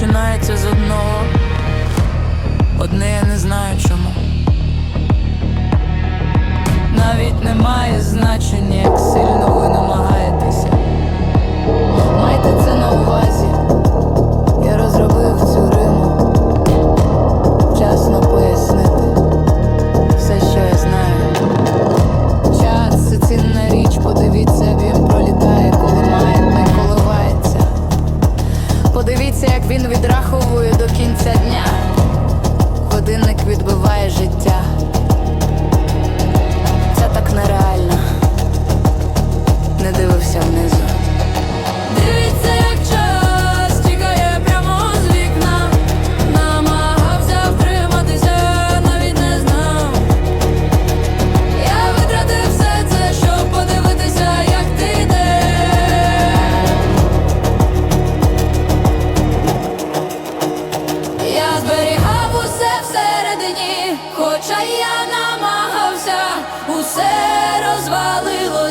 починається з одного, одне я не знаю чому. Навіть немає значення, як сильно ви намагаєтесь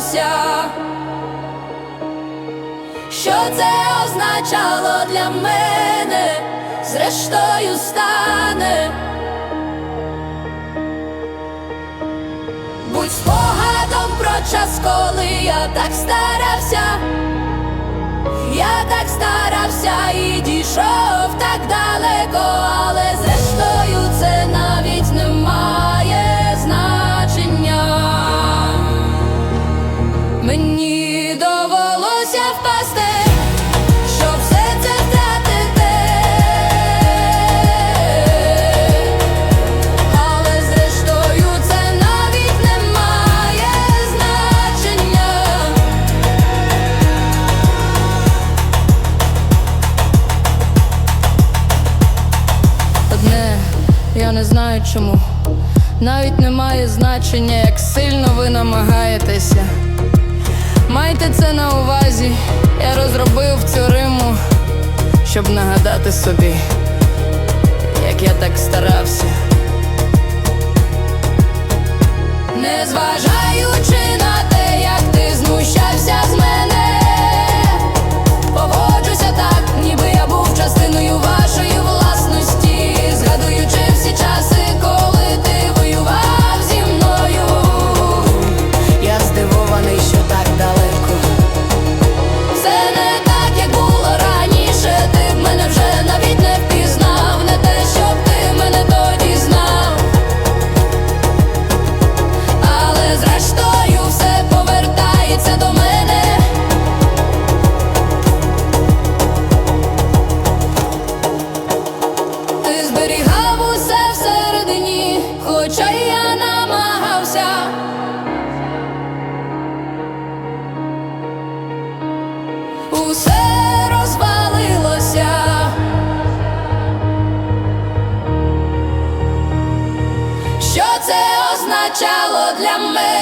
здавалося, що це означало для мене, зрештою стане, будь спогадом про час, коли я так старався, я так старався і дійшов так далеко, але. чому. Навіть не має значення, як сильно ви намагаєтеся. Майте це на увазі, я розробив цю риму, щоб нагадати собі, як я так старався. начало для мене.